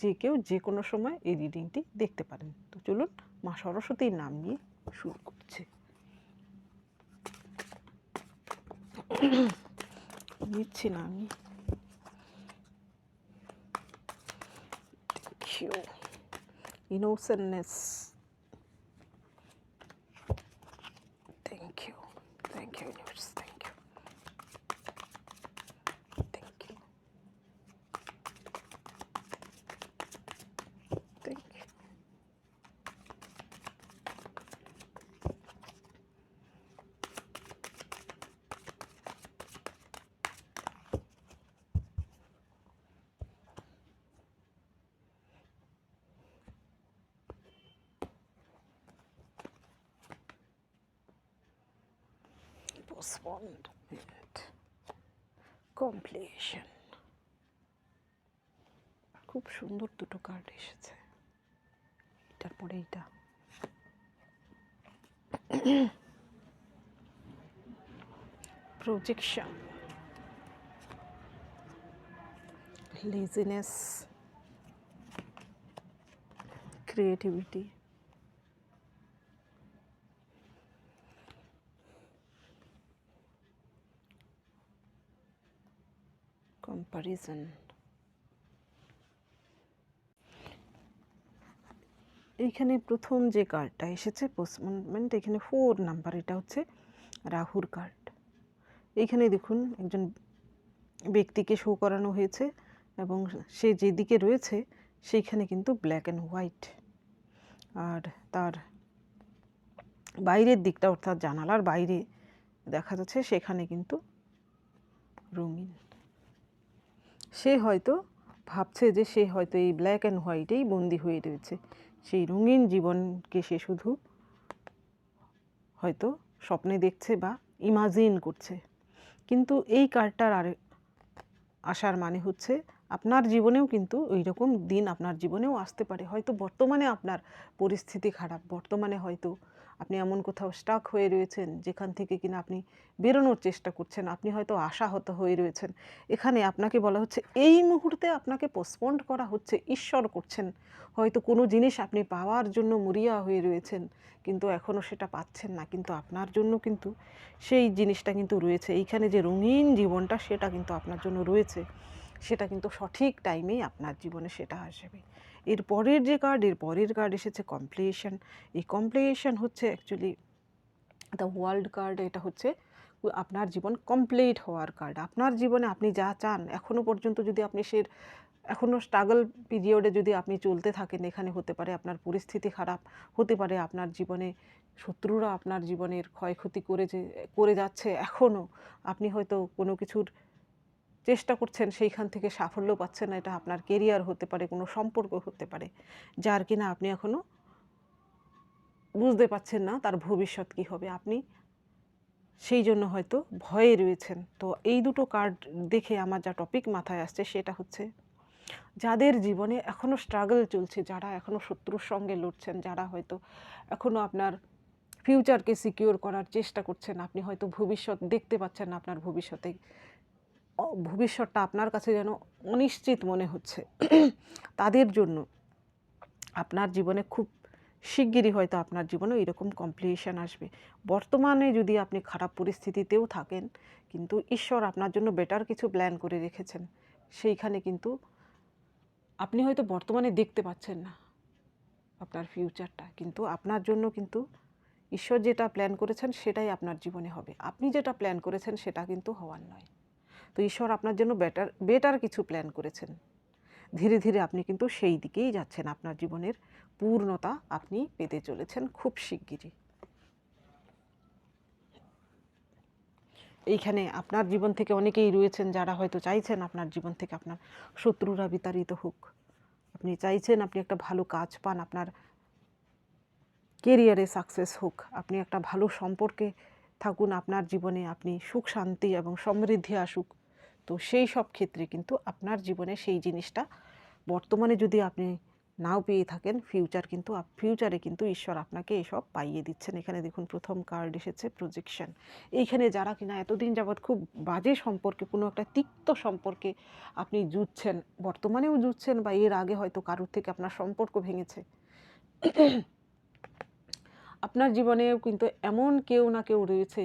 যে কেউ যে কোনো সময় এই রিডিংটি দেখতে পারেন। তো চলুন মা সরস্বতীর নাম নিয়ে শুরু করছে। নিচ্ছি না আমি। Innocentness thank you thank you universe thank you thank you thank you postponement completion খুব সুন্দর দুটো কার্ড এসেছে। এটার পরে এইটা। প্রজেকশন লেজিনেস ক্রিয়েটিভিটি কম্পারিজন এইখানে প্রথম যে কার্ডটা এসেছে পোস্টমেন্ট এখানে ফোর নাম্বার এটা হচ্ছে রাহুর কার্ড এইখানে দেখুন, একজন ব্যক্তিকে শো করানো হয়েছে এবং সে যেদিকে রয়েছে, সেইখানে কিন্তু ব্ল্যাক অ্যান্ড হোয়াইট আর তার বাইরের দিকটা, অর্থাৎ জানালার বাইরে দেখা যাচ্ছে, সেখানে কিন্তু রঙিন। সে হয়তো ভাবছে যে সে হয়তো এই ব্ল্যাক অ্যান্ড হোয়াইটেই বন্দি হয়ে রয়েছে। সেই রঙিন জীবনকে সে শুধু হয়তো স্বপ্নে দেখছে বা ইমাজিন করছে। কিন্তু এই কার্ডটার আর আসার মানে হচ্ছে আপনার জীবনেও কিন্তু ওই রকম দিন আপনার জীবনেও আসতে পারে। হয়তো বর্তমানে আপনার পরিস্থিতি খারাপ, বর্তমানে হয়তো আপনি এমন কোথাও স্টাক হয়ে রয়েছেন যেখান থেকে কিনা আপনি বেরোনোর চেষ্টা করছেন, আপনি হয়তো আশাহত হয়ে রয়েছেন। এখানে আপনাকে বলা হচ্ছে, এই মুহূর্তে আপনাকে পোস্টপন্ড করা হচ্ছে, ঈশ্বর করছেন। হয়তো কোনো জিনিস আপনি পাওয়ার জন্য মরিয়া হয়ে রয়েছেন, কিন্তু এখনও সেটা পাচ্ছেন না, কিন্তু আপনার জন্য কিন্তু সেই জিনিসটা কিন্তু রয়েছে। এইখানে যে রঙিন জীবনটা, সেটা কিন্তু আপনার জন্য রয়েছে। সেটা কিন্তু সঠিক টাইমেই আপনার জীবনে সেটা আসবে। এর পরের যে কার্ড এর পরের কার্ড এসেছে কমপ্লিয়েশন এই কমপ্লিয়েশন হচ্ছে অ্যাকচুয়ালি দ্য ওয়ার্ল্ড কার্ড এটা হচ্ছে আপনার জীবন কমপ্লিট হওয়ার কার্ড আপনার জীবনে আপনি যা চান এখনও পর্যন্ত যদি আপনি সে এখনও স্ট্রাগল পিরিয়ডে যদি আপনি চলতে থাকেন, এখানে হতে পারে আপনার পরিস্থিতি খারাপ, হতে পারে আপনার জীবনে শত্রুরা আপনার জীবনের ক্ষয়ক্ষতি করে যে করে যাচ্ছে এখনও আপনি হয়তো কোনো কিছুর চেষ্টা করছেন সেইখান থেকে সাফল্য পাচ্ছেন না, এটা আপনার কেরিয়ার হতে পারে, কোনো সম্পর্ক হতে পারে, যার কিনা আপনি এখনও বুঝতে পারছেন না তার ভবিষ্যৎ কী হবে। আপনি সেই জন্য হয়তো ভয়ে রয়েছেন। তো এই দুটো কার্ড দেখে আমার যা টপিক মাথায় আসছে সেটা হচ্ছে, যাদের জীবনে এখনও স্ট্রাগল চলছে, যারা এখনও শত্রুর সঙ্গে লড়ছেন, যারা হয়তো এখনও আপনার ফিউচারকে সিকিওর করার চেষ্টা করছেন, আপনি হয়তো ভবিষ্যৎ দেখতে পাচ্ছেন আপনার ভবিষ্যতে। ভবিষ্যৎটা আপনার কাছে যেন অনিশ্চিত মনে হচ্ছে। তাদের জন্য আপনার জীবনে খুব শিগগিরই হয়তো আপনার জীবনে এরকম কমপ্লিকেশন আসবে। বর্তমানে যদি আপনি খারাপ পরিস্থিতিতেও থাকেন, কিন্তু ঈশ্বর আপনার জন্য বেটার কিছু প্ল্যান করে রেখেছেন। সেইখানে কিন্তু আপনি হয়তো বর্তমানে দেখতে পাচ্ছেন না আপনার ফিউচারটা কিন্তু আপনার জন্য কিন্তু ঈশ্বর যেটা প্ল্যান করেছেন সেটাই আপনার জীবনে হবে। আপনি যেটা প্ল্যান করেছেন সেটা কিন্তু হওয়ার নয়। তো ঈশ্বর আপনার জন্য বেটার বেটার কিছু প্ল্যান করেছেন। ধীরে ধীরে আপনি কিন্তু সেই দিকেই যাচ্ছেন। আপনার জীবনের পূর্ণতা আপনি পেতে চলেছেন খুব শিগগিরই। এইখানে আপনার জীবন থেকে অনেকেই রয়েছেন যারা হয়তো চাইছেন আপনার জীবন থেকে আপনার শত্রুরা বিতাড়িত হোক। আপনি চাইছেন আপনি একটা ভালো কাজ পান, আপনার কেরিয়ারে সাকসেস হোক। আপনি একটা ভালো সম্পর্কে থাকুন, আপনার জীবনে আপনি সুখ, শান্তি এবং সমৃদ্ধি আসুক। তো সেই সব ক্ষেত্রে কিন্তু আপনার জীবনে সেই জিনিসটা বর্তমানে যদি আপনি নাও পেয়ে থাকেন ফিউচার কিন্তু ফিউচারে কিন্তু ঈশ্বর আপনাকে এসব পাইয়ে দিচ্ছেন। এখানে দেখুন প্রথম কার্ড এসেছে প্রজেকশন এইখানে যারা কিনা এতদিন যাবৎ খুব বাজে সম্পর্কে, কোনো একটা তিক্ত সম্পর্কে আপনি জুঝছেন বর্তমানেও জুঝছেন বা এর আগে হয়তো কারোর থেকে আপনার সম্পর্ক ভেঙেছে, আপনার জীবনেও কিন্তু এমন কেউ না কেউ রয়েছে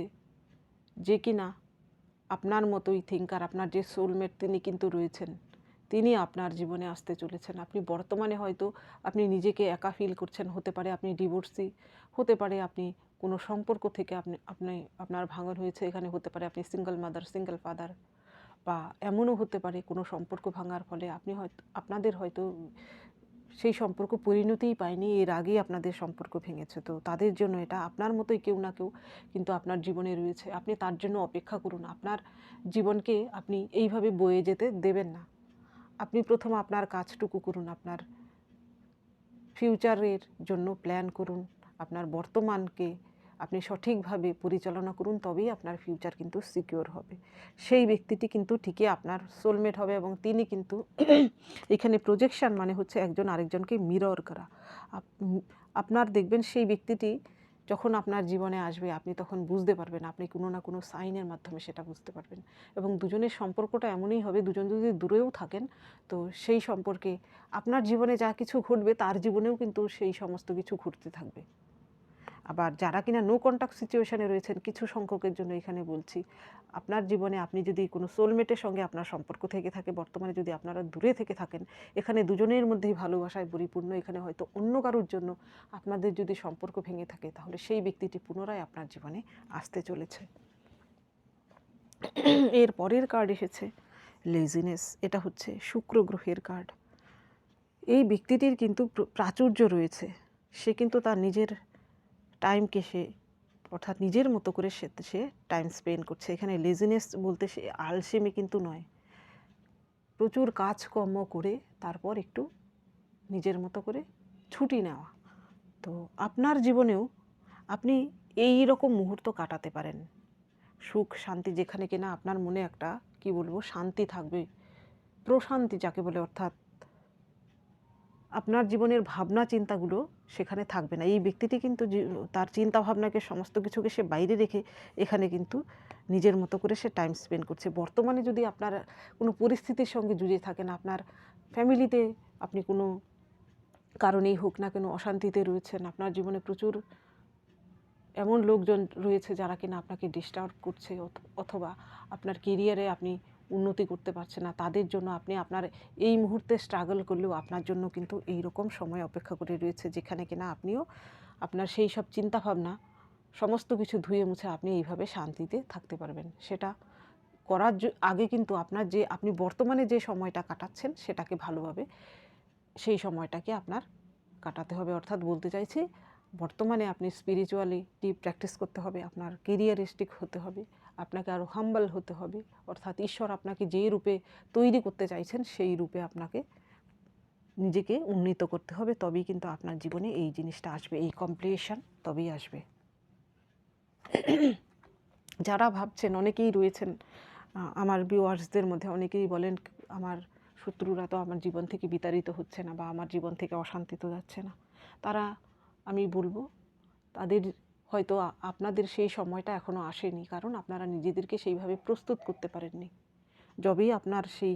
যে কিনা আপনার মতোই থিঙ্কার আপনার যে সোলমেট তিনি কিন্তু রয়েছেন, তিনি আপনার জীবনে আসতে চলেছেন। আপনি বর্তমানে হয়তো আপনি নিজেকে একা ফিল করছেন, হতে পারে আপনি ডিভোর্সি হতে পারে আপনি কোনো সম্পর্ক থেকে আপনি আপনি, আপনার ভাঙন হয়েছে, এখানে হতে পারে আপনি সিঙ্গেল মাদার সিঙ্গেল ফাদার বা এমনও হতে পারে কোনো সম্পর্ক ভাঙার ফলে আপনি হয়তো, আপনাদের হয়তো সেই সম্পর্ক পরিণতিই পায়নি, এর আগেই আপনাদের সম্পর্ক ভেঙেছে। তো তাদের জন্য এটা আপনার মতোই কেউ না কেউ কিন্তু আপনার জীবনে রয়েছে। আপনি তার জন্য অপেক্ষা করুন, আপনার জীবনকে আপনি এইভাবে বয়ে যেতে দেবেন না। আপনি প্রথম আপনার কাজটুকু করুন, আপনার ফিউচারের জন্য প্ল্যান করুন, আপনার বর্তমানকে আপনি সঠিকভাবে পরিচালনা করুন, তবেই আপনার ফিউচার কিন্তু সিকিওর হবে। সেই ব্যক্তিটি কিন্তু ঠিকই আপনার সোলমেট হবে এবং তিনি কিন্তু এখানে প্রজেকশন মানে হচ্ছে একজন আরেকজনকে মিরর করা। আপনার দেখবেন সেই ব্যক্তিটি যখন আপনার জীবনে আসবে, আপনি তখন বুঝতে পারবেন, আপনি কোনো না কোনো সাইনের মাধ্যমে সেটা বুঝতে পারবেন। এবং দুজনের সম্পর্কটা এমনই হবে, দুজন যদি দূরেও থাকেন, তো সেই সম্পর্কে আপনার জীবনে যা কিছু ঘটবে, তার জীবনেও কিন্তু সেই সমস্ত কিছু ঘটতে থাকবে। আবার যারা কিনা নো কন্ট্যাক্ট সিচুয়েশনে রয়েছেন, কিছু সংখ্যকের জন্য এখানে বলছি, আপনার জীবনে আপনি যদি কোনো সোলমেটের সঙ্গে আপনার সম্পর্ক থেকে থাকে, বর্তমানে যদি আপনারা দূরে থেকে থাকেন, এখানে দুজনের মধ্যেই ভালোবাসায় পরিপূর্ণ, এখানে হয়তো অন্য কারোর জন্য আপনাদের যদি সম্পর্ক ভেঙে থাকে, তাহলে সেই ব্যক্তিটি পুনরায় আপনার জীবনে আসতে চলেছে। এর পরের কার্ড এসেছে লেজিনেস এটা হচ্ছে শুক্র গ্রহের কার্ড এই ব্যক্তিটির কিন্তু প্রাচুর্য রয়েছে, সে কিন্তু তার নিজের টাইমকে সে, অর্থাৎ নিজের মতো করে সে সে টাইম স্পেন্ড করছে। এখানে লেজিনেস বলতে সে আলসেমি কিন্তু নয়। প্রচুর কাজকর্ম করে তারপর একটু নিজের মতো করে ছুটি নেওয়া। তো আপনার জীবনেও আপনি এই রকম মুহূর্ত কাটাতে পারেন। সুখ, শান্তি যেখানে কিনা আপনার মনে একটা, কি বলব, শান্তি থাকবে। প্রশান্তি যাকে বলে, অর্থাৎ আপনার জীবনের ভাবনা, চিন্তাগুলো সেখানে থাকবে না। এই ব্যক্তিটি কিন্তু তার চিন্তা ভাবনাকে সমস্ত কিছুকে সে বাইরে রেখে এখানে কিন্তু নিজের মতো করে সে টাইম স্পেন্ড করছে। বর্তমানে যদি আপনার কোনো পরিস্থিতির সঙ্গে জুড়ে থাকেন, আপনার ফ্যামিলিতে আপনি কোনো কারণেই হোক না কেন অশান্তিতে রয়েছেন, আপনার জীবনে প্রচুর এমন লোকজন রয়েছে যারা কিনা আপনাকে ডিস্টার্ব করছে, অথ- অথবা আপনার কেরিয়ারে আপনি উন্নতি করতে পারছে না। তাদের জন্য আপনি আপনার এই মুহূর্তে স্ট্রাগল করলেও আপনার জন্য কিন্তু এই রকম সময় অপেক্ষা করে রয়েছে, যেখানে কিনা আপনিও আপনার সেই সব চিন্তাভাবনা, সমস্ত কিছু ধুয়ে মুছে আপনি এইভাবে শান্তিতে থাকতে পারবেন। সেটা করার আগে কিন্তু আপনার যে, আপনি বর্তমানে যে সময়টা কাটাচ্ছেন সেটাকে ভালোভাবে সেই সময়টাকে আপনার কাটাতে হবে। অর্থাৎ বলতে চাইছি, বর্তমানে আপনি স্পিরিচুয়ালিটি প্র্যাকটিস করতে হবে, আপনার কেরিয়ারিস্টিক হতে হবে। আপনাকে আরও হাম্বল হতে হবে। অর্থাৎ ঈশ্বর আপনাকে যেই রূপে তৈরি করতে চাইছেন, সেই রূপে আপনাকে নিজেকে উন্নীত করতে হবে। তবেই কিন্তু আপনার জীবনে এই জিনিসটা আসবে, এই কমপ্লিশন তবেই আসবে। যারা ভাবছেন, অনেকেই রয়েছেন আমার ভিউয়ার্সদের মধ্যে। অনেকেই বলেন, আমার শত্রুরা তো আমার জীবন থেকে বিতাড়িত হচ্ছে না বা আমার জীবন থেকে অশান্তি তো যাচ্ছে না। তারা, আমি বলব, তাদের হয়তো আপনাদের সেই সময়টা এখনও আসেনি, কারণ আপনারা নিজেদেরকে সেইভাবে প্রস্তুত করতে পারেননি। যবেই আপনার সেই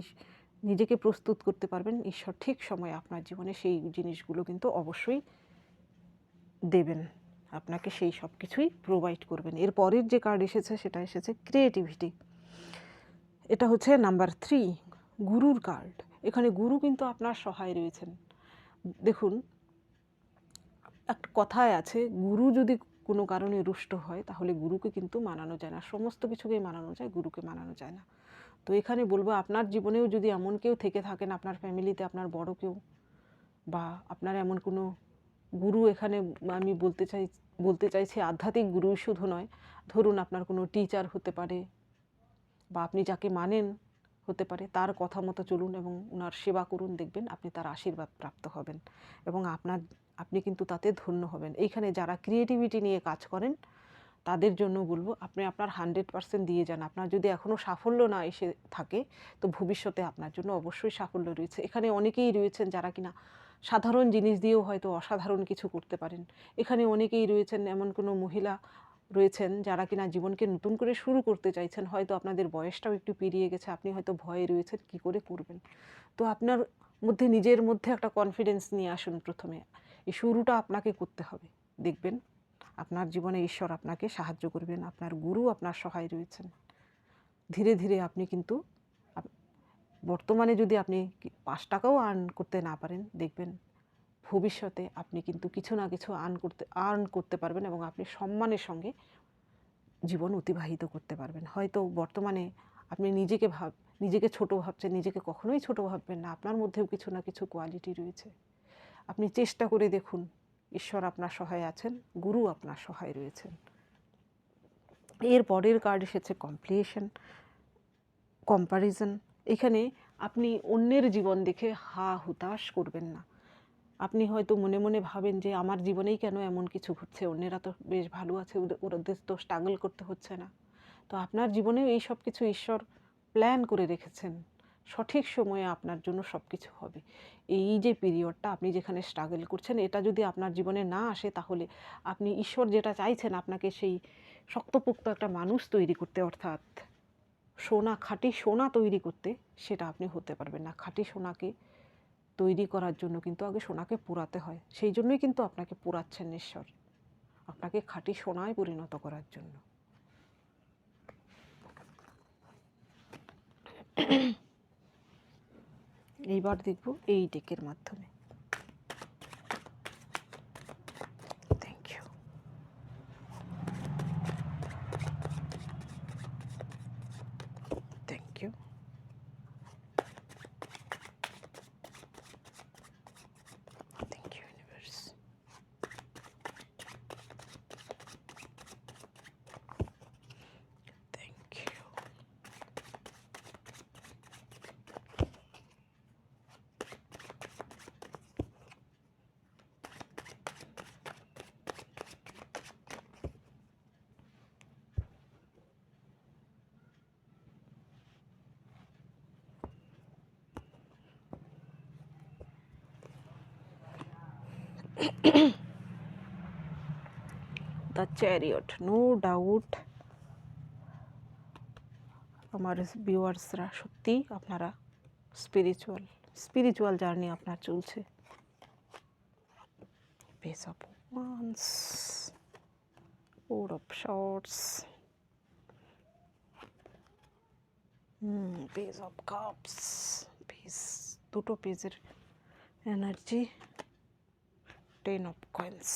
নিজেকে প্রস্তুত করতে পারবেন, ঈশ্বর ঠিক সময়ে আপনার জীবনে সেই জিনিসগুলো কিন্তু অবশ্যই দেবেন। আপনাকে সেই সব কিছুই প্রোভাইড করবেন। এর পরের যে কার্ড এসেছে, সেটা এসেছে ক্রিয়েটিভিটি এটা হচ্ছে নাম্বার থ্রি গুরুর কার্ড এখানে গুরু কিন্তু আপনার সহায় রয়েছেন। দেখুন, একটা কথায় আছে, গুরু যদি কোনো কারণে রুষ্ট হয়, তাহলে গুরুকে কিন্তু মানানো যায় না। সমস্ত কিছুকেই মানানো যায়, গুরুকে মানানো যায় না। তো এখানে বলব, আপনার জীবনেও যদি এমন কেউ থেকে থাকেন, আপনার ফ্যামিলিতে আপনার বড় কেউ বা আপনার এমন কোনো গুরু এখানে আমি বলতে চাই, বলতে চাইছি আধ্যাত্মিক গুরু শুধু নয়, ধরুন আপনার কোনো টিচার হতে পারে বা আপনি যাকে মানেন হতে পারে, তার কথা মতো চলুন এবং ওনার সেবা করুন, দেখবেন আপনি তার আশীর্বাদ প্রাপ্ত হবেন এবং আপনার আপনি কিন্তু তাতে ধন্য হবেন। এইখানে যারা ক্রিয়েটিভিটি নিয়ে কাজ করেন, তাদের জন্য বলব, আপনি আপনার হান্ড্রেড পার্সেন্ট দিয়ে যান। আপনার যদি এখনও সাফল্য না এসে থাকে, তো ভবিষ্যতে আপনার জন্য অবশ্যই সাফল্য রয়েছে। এখানে অনেকেই রয়েছেন যারা কিনা সাধারণ জিনিস দিয়েও হয়তো অসাধারণ কিছু করতে পারেন। এখানে অনেকেই রয়েছেন, এমন কোনো মহিলা রয়েছেন যারা কিনা জীবনকে নতুন করে শুরু করতে চাইছেন। হয়তো আপনাদের বয়সটাও একটু পেরিয়ে গেছে, আপনি হয়তো ভয়ে রয়েছেন, কি করে করবেন? তো আপনার মধ্যে নিজের মধ্যে একটা কনফিডেন্স নিয়ে আসুন প্রথমে। এই শুরুটা আপনাকে করতে হবে। দেখবেন আপনার জীবনে ঈশ্বর আপনাকে সাহায্য করবেন, আপনার গুরু আপনার সহায় রয়েছেন। ধীরে ধীরে আপনি কিন্তু বর্তমানে যদি আপনি পাঁচ টাকাও আর্ন করতে না পারেন, দেখবেন ভবিষ্যতে আপনি কিন্তু কিছু না কিছু আর্ন করতে আর্ন করতে পারবেন এবং আপনি সম্মানের সঙ্গে জীবন অতিবাহিত করতে পারবেন। হয়তো বর্তমানে আপনি নিজেকে ভাব, নিজেকে ছোট ভাবছেন, নিজেকে কখনোই ছোট ভাববেন না। আপনার মধ্যেও কিছু না কিছু কোয়ালিটি রয়েছে। আপনি চেষ্টা করে দেখুন, ঈশ্বর আপনার সহায় আছেন, গুরু আপনার সহায় রয়েছেন। এর পরের কার্ড এসেছে কমপ্লিয়েশন কম্পারিজন এখানে আপনি অন্যের জীবন দেখে হা হুতাশ করবেন না। আপনি হয়তো মনে মনে ভাবেন যে, আমার জীবনেই কেন এমন কিছু ঘটছে? অন্যেরা তো বেশ ভালো আছে, ওদের তো স্ট্রাগল করতে হচ্ছে না। তো আপনার জীবনেও এই সব কিছু ঈশ্বর প্ল্যান করে রেখেছেন। সঠিক সময়ে আপনার জন্য সব কিছু হবে। এই যে পিরিয়ডটা আপনি যেখানে স্ট্রাগল করছেন, এটা যদি আপনার জীবনে না আসে, তাহলে আপনি ঈশ্বর যেটা চাইছেন, আপনাকে সেই শক্তপোক্ত একটা মানুষ তৈরি করতে, অর্থাৎ সোনা, খাঁটি সোনা তৈরি করতে, সেটা আপনি হতে পারবেন না। খাঁটি সোনাকে তৈরি করার জন্য কিন্তু আগে সোনাকে পোড়াতে হয়। সেই জন্যই কিন্তু আপনাকে পোড়াচ্ছেন ঈশ্বর। আপনাকে খাঁটি সোনায় পরিণত করার জন্য। এইবার দেখব এই ডেকের মাধ্যমে thank you thank you thank you universe thank you the chariot no doubt আমার ভিউয়ার্সরা সত্যিই আপনারা স্পিরিচুয়াল স্পিরিচুয়াল জার্নি আপনার চলছে। Page of wands four of swords page of cups page দুটো পেজের এনার্জি টেন অফ কয়েন্স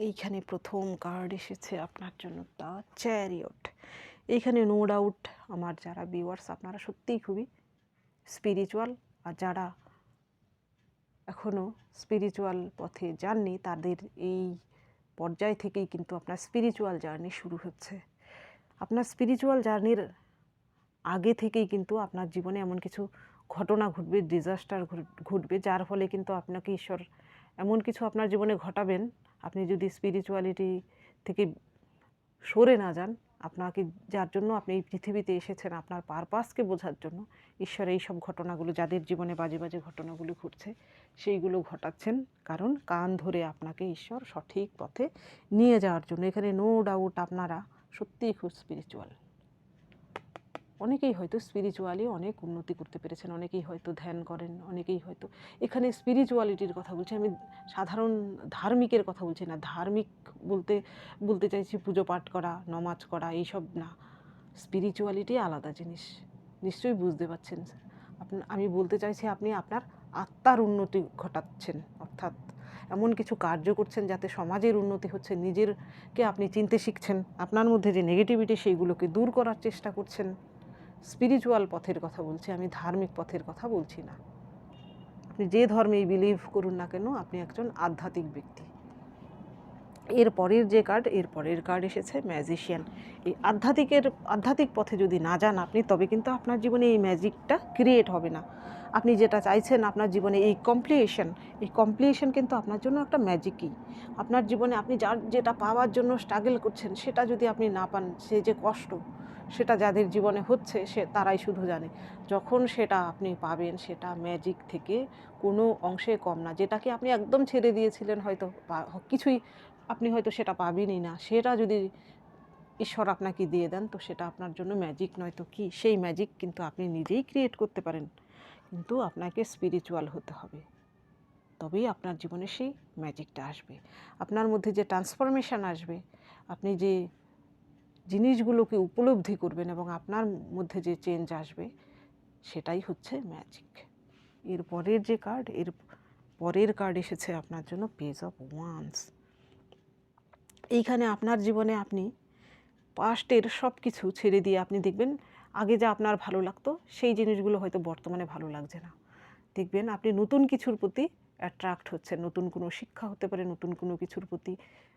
এইখানে প্রথম কার্ড এসেছে আপনার জন্য দ্য চ্যারিয়ট এইখানে নো ডাউট আমার যারা ভিউয়ার্স আপনারা সত্যিই খুবই স্পিরিচুয়াল আর যারা এখনও স্পিরিচুয়াল পথে যাননি, তাদের এই পর্যায় থেকেই কিন্তু আপনার স্পিরিচুয়াল জার্নি শুরু হচ্ছে। আপনার স্পিরিচুয়াল জার্নির আগে থেকেই কিন্তু আপনার জীবনে এমন কিছু ঘটনা ঘটবে ডিজাস্টার ঘটবে, যার ফলে কিন্তু আপনাকে ঈশ্বর এমন কিছু আপনার জীবনে ঘটাবেন। আপনি যদি স্পিরিচুয়ালিটি থেকে সরে না যান, আপনাকে, যার জন্য আপনি এই পৃথিবীতে এসেছেন আপনার পারপাসকে বোঝার জন্য, ঈশ্বর এই সব ঘটনাগুলো, যাদের জীবনে বাজে বাজে ঘটনাগুলো ঘটছে, সেইগুলো ঘটাচ্ছেন। কারণ কান ধরে আপনাকে ঈশ্বর সঠিক পথে নিয়ে যাওয়ার জন্য, এখানে নো ডাউট আপনারা সত্যিই খুব স্পিরিচুয়াল অনেকেই হয়তো স্পিরিচুয়ালি অনেক উন্নতি করতে পেরেছেন, অনেকেই হয়তো ধ্যান করেন, অনেকেই হয়তো এখানে স্পিরিচুয়ালিটির কথা বলছি। আমি সাধারণ ধার্মিকের কথা বলছি না, ধার্মিক বলতে বলতে চাইছি পুজো পাঠ করা, নমাজ করা, এইসব না। স্পিরিচুয়ালিটি আলাদা জিনিস। নিশ্চয়ই বুঝতে পারছেন আপনি, আমি বলতে চাইছি আপনি আপনার আত্মার উন্নতি ঘটাচ্ছেন, অর্থাৎ এমন কিছু কার্য করছেন যাতে সমাজের উন্নতি হচ্ছে, নিজেরকে আপনি চিনতে শিখছেন। আপনার মধ্যে যে নেগেটিভিটি সেইগুলোকে দূর করার চেষ্টা করছেন। স্পিরিচুয়াল পথের কথা বলছি, আমি ধার্মিক পথের কথা বলছি না। আপনি যে ধর্মেই বিলিভ করুন না কেন, আপনি একজন আধ্যাত্মিক ব্যক্তি। এর পরের যে কার্ড এর পরের কার্ড এসেছে ম্যাজিশিয়ান এই আধ্যাত্মিকের, আধ্যাত্মিক পথে যদি না যান আপনি, তবে কিন্তু আপনার জীবনে এই ম্যাজিকটা ক্রিয়েট হবে না। আপনি যেটা চাইছেন, আপনার জীবনে এই কমপ্লিয়েশন এই কমপ্লিয়েশন কিন্তু আপনার জন্য একটা ম্যাজিকই আপনার জীবনে আপনি যার, যেটা পাওয়ার জন্য স্ট্রাগল করছেন, সেটা যদি আপনি না পান, সে যে কষ্ট সেটা যাদের জীবনে হচ্ছে, সে তারাই শুধু জানে। যখন সেটা আপনি পাবেন, সেটা ম্যাজিক থেকে কোনো অংশে কম না। যেটাকে আপনি একদম ছেড়ে দিয়েছিলেন হয়তো কিছুই আপনি হয়তো সেটা পাবেনই না। সেটা যদি ঈশ্বর আপনাকে দিয়ে দেন, তো সেটা আপনার জন্য ম্যাজিক নয়। তো কি সেই ম্যাজিক কিন্তু আপনি নিজেই ক্রিয়েট করতে পারেন। কিন্তু আপনাকে স্পিরিচুয়াল হতে হবে। তবেই আপনার জীবনে সেই ম্যাজিকটা আসবে। আপনার মধ্যে যে ট্রান্সফরমেশন আসবে, আপনি যে জিনিসগুলোকে উপলব্ধি করবেন এবং আপনার মধ্যে যে চেঞ্জ আসবে, সেটাই হচ্ছে ম্যাজিক এর পরের যে কার্ড এর পরের কার্ড এসেছে আপনার জন্য পেজ অফ ওয়ান্স এইখানে আপনার জীবনে আপনি পাস্টের সব কিছু ছেড়ে দিয়ে আপনি দেখবেন, আগে যা আপনার ভালো লাগতো, সেই জিনিসগুলো হয়তো বর্তমানে ভালো লাগছে না। দেখবেন আপনি নতুন কিছুর প্রতি অ্যাট্রাক্ট হচ্ছেন নতুন কোনো শিক্ষা হতে পারে, নতুন কোনো কিছুর প্রতি।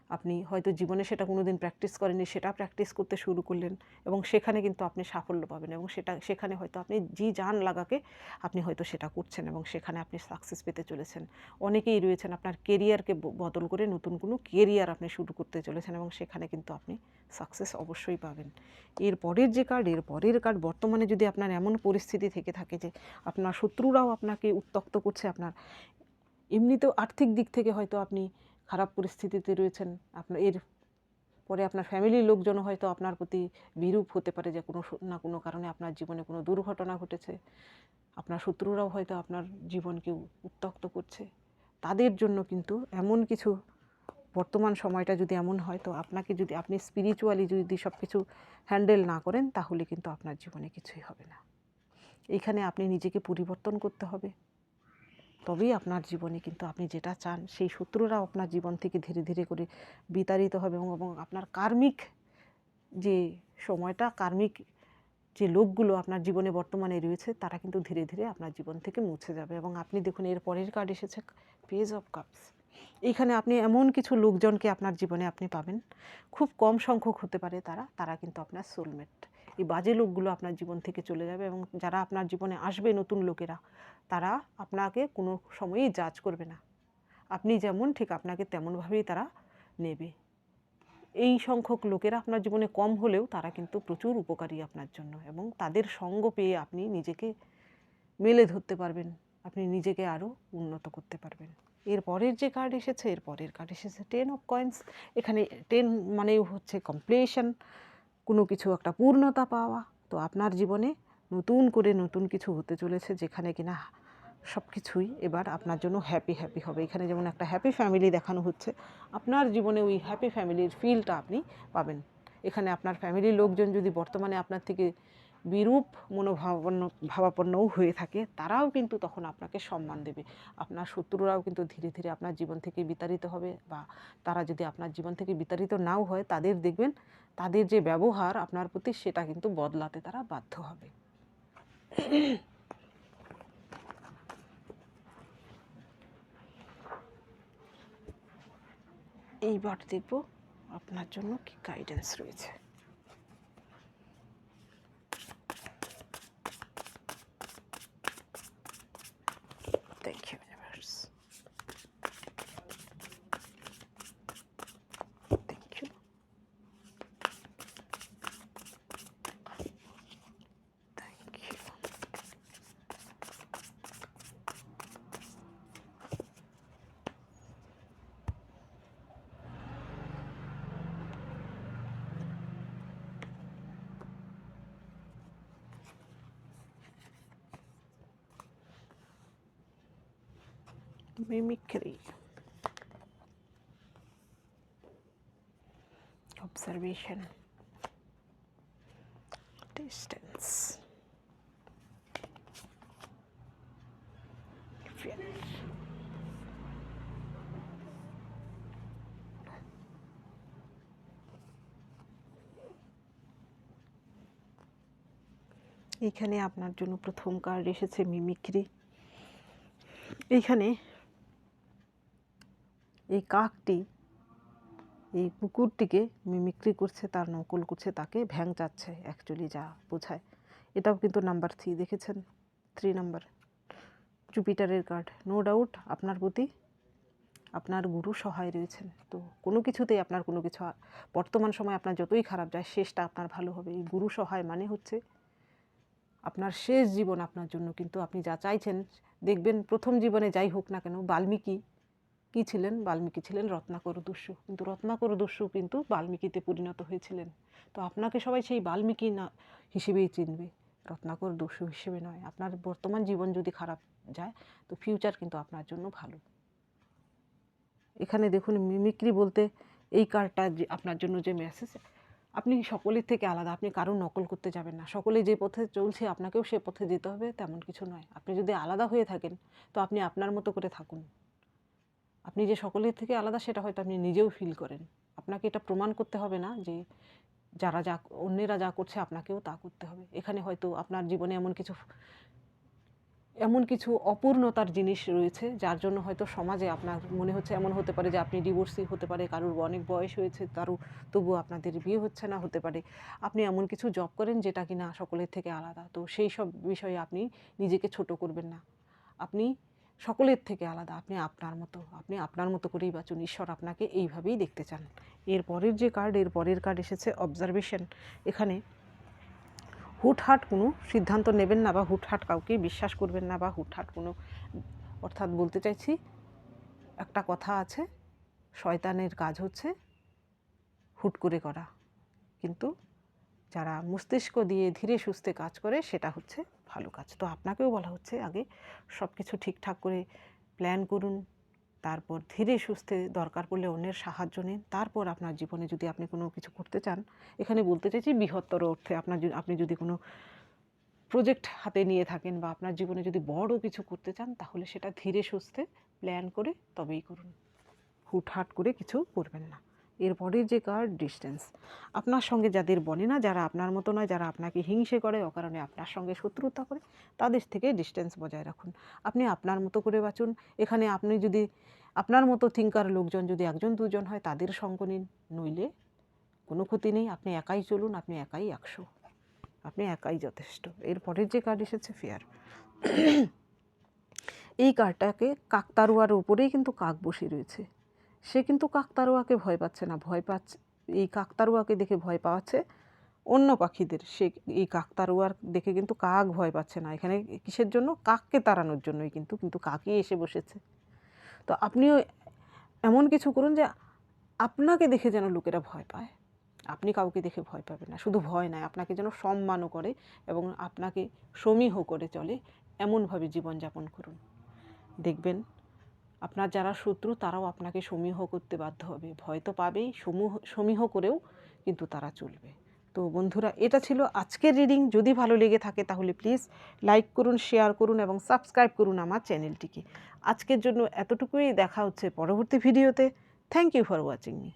আপনি হয়তো জীবনে সেটা কোনো দিন প্র্যাকটিস করেননি, সেটা প্র্যাকটিস করতে শুরু করলেন এবং সেখানে কিন্তু আপনি সাফল্য পাবেন এবং সেটা, সেখানে হয়তো আপনি জি জান লাগাকে, আপনি হয়তো সেটা করছেন এবং সেখানে আপনি সাকসেস পেতে চলেছেন। অনেকেই রয়েছেন আপনার কেরিয়ারকে বদল করে নতুন কোনো কেরিয়ার আপনি শুরু করতে চলেছেন এবং সেখানে কিন্তু আপনি সাকসেস অবশ্যই পাবেন। এর পরের যে কার্ড এর পরের কার্ড বর্তমানে যদি আপনার এমন পরিস্থিতি থেকে থাকে যে আপনার শত্রুরাও আপনাকে উত্তক্ত করছে, আপনার এমনিতেও আর্থিক দিক থেকে হয়তো আপনি খারাপ পরিস্থিতিতে রয়েছেন। আপনার এর পরে আপনার ফ্যামিলির লোকজন হয়তো আপনার প্রতি বিরূপ হতে পারে যে কোনো না কোনো কারণে আপনার জীবনে কোনো দুর্ঘটনা ঘটেছে। আপনার শত্রুরাও হয়তো আপনার জীবনকে উত্তক্ত করছে। তাদের জন্য কিন্তু এমন কিছু বর্তমান সময়টা যদি এমন হয়, তো আপনাকে যদি আপনি স্পিরিচুয়ালি যদি সব কিছু হ্যান্ডেল না করেন, তাহলে কিন্তু আপনার জীবনে কিছুই হবে না। এখানে আপনি নিজেকে পরিবর্তন করতে হবে। তবেই আপনার জীবনে কিন্তু আপনি যেটা চান, সেই শত্রুরাও আপনার জীবন থেকে ধীরে ধীরে করে বিতাড়িত হবে এবং আপনার কার্মিক যে সময়টা, কার্মিক যে লোকগুলো আপনার জীবনে বর্তমানে রয়েছে, তারা কিন্তু ধীরে ধীরে আপনার জীবন থেকে মুছে যাবে এবং আপনি দেখুন এর পরের কার্ড এসেছে পেজ অফ কাপস এইখানে আপনি এমন কিছু লোকজনকে আপনার জীবনে আপনি পাবেন। খুব কম সংখ্যক হতে পারে তারা তারা কিন্তু আপনার সোলমেট এই বাজে লোকগুলো আপনার জীবন থেকে চলে যাবে এবং যারা আপনার জীবনে আসবে নতুন লোকেরা, তারা আপনাকে কোনো সময়ই জাজ করবে না। আপনি যেমন, ঠিক আপনাকে তেমনভাবেই তারা নেবে। এই সংখ্যক লোকেরা আপনার জীবনে কম হলেও তারা কিন্তু প্রচুর উপকারী আপনার জন্য এবং তাদের সঙ্গ পেয়ে আপনি নিজেকে মেলে ধরতে পারবেন, আপনি নিজেকে আরও উন্নত করতে পারবেন। এর পরের যে কার্ড এসেছে, এর পরের কার্ড এসেছে টেন অফ কয়েন্স এখানে টেন মানেই হচ্ছে কমপ্লিশন কোনো কিছু একটা পূর্ণতা পাওয়া। তো আপনার জীবনে নতুন করে নতুন কিছু হতে চলেছে যেখানে কিনা সব কিছুই এবার আপনার জন্য হ্যাপি হ্যাপি হবে। এখানে যেমন একটা হ্যাপি ফ্যামিলি দেখানো হচ্ছে, আপনার জীবনে ওই হ্যাপি ফ্যামিলির ফিলটা আপনি পাবেন। এখানে আপনার ফ্যামিলির লোকজন যদি বর্তমানে আপনার থেকে বিরূপ মনোভাবাপন্ন ভাবাপন্নও হয়ে থাকে, তারাও কিন্তু তখন আপনাকে সম্মান দেবে। আপনার শত্রুরাও কিন্তু ধীরে ধীরে আপনার জীবন থেকে বিতাড়িত হবে বা তারা যদি আপনার জীবন থেকে বিতাড়িত নাও হয়, তাদের দেখবেন তাদের যে ব্যবহার আপনার প্রতি সেটা কিন্তু বদলাতে তারা বাধ্য হবে। এইবার দেখব, আপনার জন্য কি গাইডেন্স রয়েছে thank you universe thank you thank you mimicry observation. Distance. এখানে আপনার জন্য প্রথম কাজ এসেছে মিমিক্রি। এখানে এই কাকটি, এই কুকুরটিকে মিমিক্রি করছে, তার নকল করছে, তাকে ভ্যাং চাচ্ছে অ্যাকচুয়ালি যা বোঝায়। এটাও কিন্তু নাম্বার থ্রি দেখেছেন? থ্রি নাম্বার জুপিটারের কার্ড নো ডাউট আপনার প্রতি আপনার গুরু সহায় রয়েছেন। তো কোনো কিছুতেই আপনার কোনো কিছু বর্তমান সময় আপনার যতই খারাপ যায়, শেষটা আপনার ভালো হবে। এই গুরু সহায় মানে হচ্ছে আপনার শেষ জীবন আপনার জন্য। কিন্তু আপনি যা চাইছেন, দেখবেন প্রথম জীবনে যাই হোক না কেন, বাল্মীকি কী ছিলেন? বাল্মীকি ছিলেন রত্নাকর দস্যু। কিন্তু রত্নাকর দস্যু কিন্তু বাল্মীকিতে পরিণত হয়েছিলেন। তো আপনাকে সবাই সেই বাল্মীকি না হিসেবেই চিনবে। রত্নাকর দস্যু হিসেবে নয়। আপনার বর্তমান জীবন যদি খারাপ যায়, তো ফিউচার কিন্তু আপনার জন্য ভালো। এখানে দেখুন মিমিক্রি বলতে এই কার্ডটা যে আপনার জন্য যে মেসেজ আপনি সকলের থেকে আলাদা। আপনি কারও নকল করতে যাবেন না। সকলে যে পথে চলছে, আপনাকেও সে পথে যেতে হবে, তেমন কিছু নয়। আপনি যদি আলাদা হয়ে থাকেন, তো আপনি আপনার মতো করে থাকুন। আপনি যে সকলের থেকে আলাদা সেটা হয়তো আপনি নিজেও ফিল করেন। আপনাকে এটা প্রমাণ করতে হবে না যে যারা যা, অন্যেরা যা করছে আপনাকেও তা করতে হবে। এখানে হয়তো আপনার জীবনে এমন কিছু এমন কিছু অপূর্ণতার জিনিস রয়েছে যার জন্য হয়তো সমাজে আপনার মনে হচ্ছে এমন হতে পারে যে আপনি ডিভোর্সি হতে পারে, কারোর অনেক বয়স হয়েছে, কারও, তবুও আপনাদের বিয়ে হচ্ছে না, হতে পারে। আপনি এমন কিছু জব করেন যেটা কিনা সকলের থেকে আলাদা। তো সেই সব বিষয়ে আপনি নিজেকে ছোট করবেন না। আপনি সকলের থেকে আলাদা। আপনি আপনার মতো, আপনি আপনার মতো করেই বাঁচুন। ঈশ্বর আপনাকে এইভাবেই দেখতে চান। এর পরের যে কার্ড এর পরের কার্ড এসেছে অবজারভেশন এখানে হুটহাট কোনো সিদ্ধান্ত নেবেন না বা হুটহাট কাউকে বিশ্বাস করবেন না বা হুটহাট কোনো, অর্থাৎ বলতে চাইছি, একটা কথা আছে, শয়তানের কাজ হচ্ছে হুট করে করা। কিন্তু যারা মস্তিষ্ক দিয়ে ধীরে সুস্থে কাজ করে, সেটা হচ্ছে ভালো কাজ। তো আপনাকেও বলা হচ্ছে আগে সব কিছু ঠিকঠাক করে প্ল্যান করুন, তারপর ধীরে সুস্থে দরকার পড়লে অন্যের সাহায্য নিন, তারপর আপনার জীবনে যদি আপনি কোনো কিছু করতে চান, এখানে বলতে চাইছি বৃহত্তর অর্থে আপনার আপনি যদি কোনো প্রজেক্ট হাতে নিয়ে থাকেন বা আপনার জীবনে যদি বড় কিছু করতে চান, তাহলে সেটা ধীরে সুস্থে প্ল্যান করে তবেই করুন। হুটহাট করে কিছু করবেন না। এরপরের যে কার্ড ডিস্টেন্স আপনার সঙ্গে যাদের বনে না, যারা আপনার মতো নয়, যারা আপনাকে হিংসে করে, অকারণে আপনার সঙ্গে শত্রুতা করে, তাদের থেকে ডিস্টেন্স বজায় রাখুন। আপনি আপনার মতো করে বাঁচুন। এখানে আপনি যদি, আপনার মতো থিঙ্কার লোকজন যদি একজন, দুজন হয়, তাদের সঙ্গ নিন। নইলে কোনো ক্ষতি নেই। আপনি একাই চলুন, আপনি একাই একশো। আপনি একাই যথেষ্ট। এরপরের যে কার্ড এসেছে ফেয়ার এই কার্ডটাকে কাকতারুয়ার উপরেই কিন্তু কাক বসে রয়েছে। সে কিন্তু কাকতারুয়াকে ভয় পাচ্ছে না। ভয় পাচ্ছে, এই কাকতারুয়াকে দেখে ভয় পাওয়াচ্ছে অন্য পাখিদের। সে এই কাকতারুয়ার দেখে কিন্তু কাক ভয় পাচ্ছে না। এখানে কিসের জন্য? কাককে তাড়ানোর জন্যই কিন্তু কিন্তু কাকই এসে বসেছে। তো আপনিও এমন কিছু করুন যে আপনাকে দেখে যেন লোকেরা ভয় পায়। আপনি কাউকে দেখে ভয় পাবেন না। শুধু ভয় নয়, আপনাকে যেন সম্মানও করে এবং আপনাকে সমীহ করে চলে। এমনভাবে জীবনযাপন করুন। দেখবেন আপনার যারা শত্রু, তারাও আপনাকে সমীহ করতে বাধ্য হবে। ভয় তো পাবেই, সমূহ, সমীহ করেও কিন্তু তারা চলবে। তো বন্ধুরা, এটা ছিল আজকের রিডিং। যদি ভালো লেগে থাকে তাহলে প্লিজ লাইক করুন, শেয়ার করুন এবং সাবস্ক্রাইব করুন আমার চ্যানেলটিকে। আজকের জন্য এতটুকুই। দেখা হচ্ছে পরবর্তী ভিডিওতে। Thank you for watching me